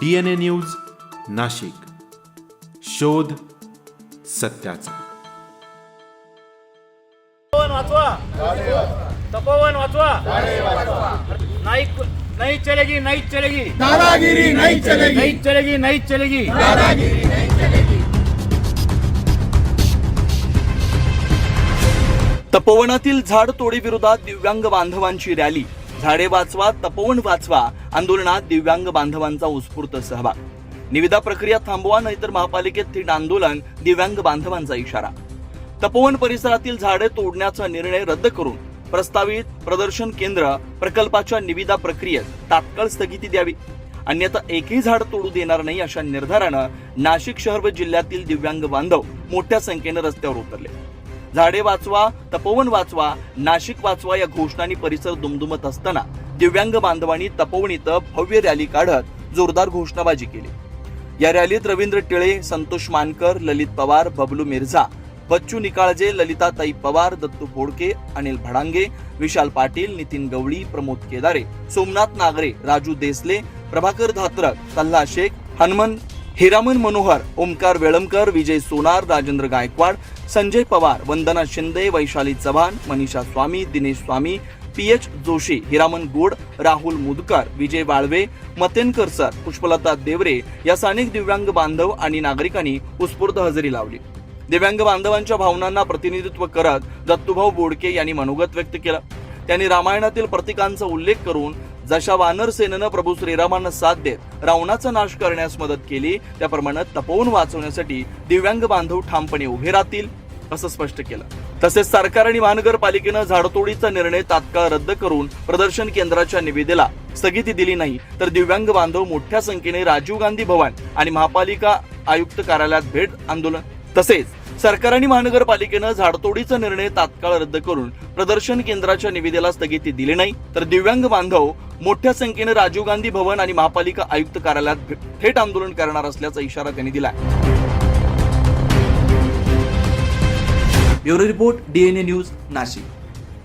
D N A news Nashik. शोध सत्याचा. तपोवन वाचवा. तपोवन वाचवा. नाही नाही चलेगी नाही चलेगी. दादागिरी नहीं चलेगी. नाही चलेगी नाही चलेगी. दादागिरी नहीं चलेगी. तपोवनातील झाड तोडी विरोधात दिव्यांग बांधवांची रॅली. झाडे वाचवा तपोवन वाचवा आंदोलनात दिव्यांग बांधवांचा उत्स्फूर्त सहभाग. निविदा प्रक्रिया थांबवा नाहीतर महापालिकेत थेट आंदोलन दिव्यांग बांधवांचा इशारा. तपोवन परिसरातील झाडे तोडण्याचा निर्णय रद्द करून प्रस्तावित प्रदर्शन केंद्र प्रकल्पाच्या निविदा प्रक्रियेत तात्काळ स्थगिती द्यावी. अन्यथा एकही झाड तोडू देणार नाही अशा निर्धारानं नाशिक शहर व जिल्ह्यातील दिव्यांग बांधव मोठ्या संख्येनं रस्त्यावर उतरले. झाडे वाचवा तपोवन वाचवा नाशिक वाचवा या घोषणांनी परिसर दुमदुमत असताना दिव्यांग बांधवांनी तपोवन इथं भव्य रॅली काढत जोरदार घोषणाबाजी केली. या रॅलीत रवींद्र टिळे संतोष मानकर ललित पवार बबलू मिर्झा बच्चू निकाळजे ललिताताई पवार दत्तू बोडके अनिल भडांगे विशाल पाटील नितीन गवळी प्रमोद केदारे Somnath Nagare Raju Desale Prabhakar Dhatrak Salla Shaikh Hanuman Hiraman Manohar Omkar Velamkar Vijay Sonar Rajendra Gaikwad Sanjay Pawar Vandana Shinde Vaishali Chavan Manisha Swami Dinesh Swami P H Joshi Hiraman Gode Rahul Mudkar Vijay Walve Matenkar sir Pushpalata Deore या स्थानिक दिव्यांग बांधव आणि नागरिकांनी उत्स्फूर्त हजेरी लावली. दिव्यांग बांधवांच्या भावनांना प्रतिनिधित्व करत दत्तूभाऊ बोडके यांनी मनोगत व्यक्त केलं. त्यांनी रामायणातील प्रतीकांचा उल्लेख करून जशा वानर सेनेनं प्रभू श्रीरामांना साथ देत रावणाचा नाश करण्यास मदत केली त्याप्रमाणे तपवून वाचवण्यासाठी दिव्यांग बांधव ठामपणे उभे राहतील असं स्पष्ट केलं. तसेच सरकार आणि महानगरपालिकेनं झाडतोडीचा निर्णय तात्काळ रद्द करून प्रदर्शन केंद्राच्या निविदेला स्थगिती दिली नाही तर दिव्यांग बांधव मोठ्या संख्येने राजीव गांधी भवन आणि महापालिका आयुक्त कार्यालयात भेट आंदोलन तसेच सरकार आणि महानगरपालिकेनं झाडतोडीचा निर्णय तात्काळ रद्द करून प्रदर्शन केंद्राच्या निविदेला स्थगिती दिली नाही तर दिव्यांग बांधव मोठ्या संख्येनं राजीव गांधी भवन आणि महापालिका आयुक्त कार्यालयात थेट आंदोलन करणार असल्याचा इशारा त्यांनी दिला bureau report DNA news Nashik.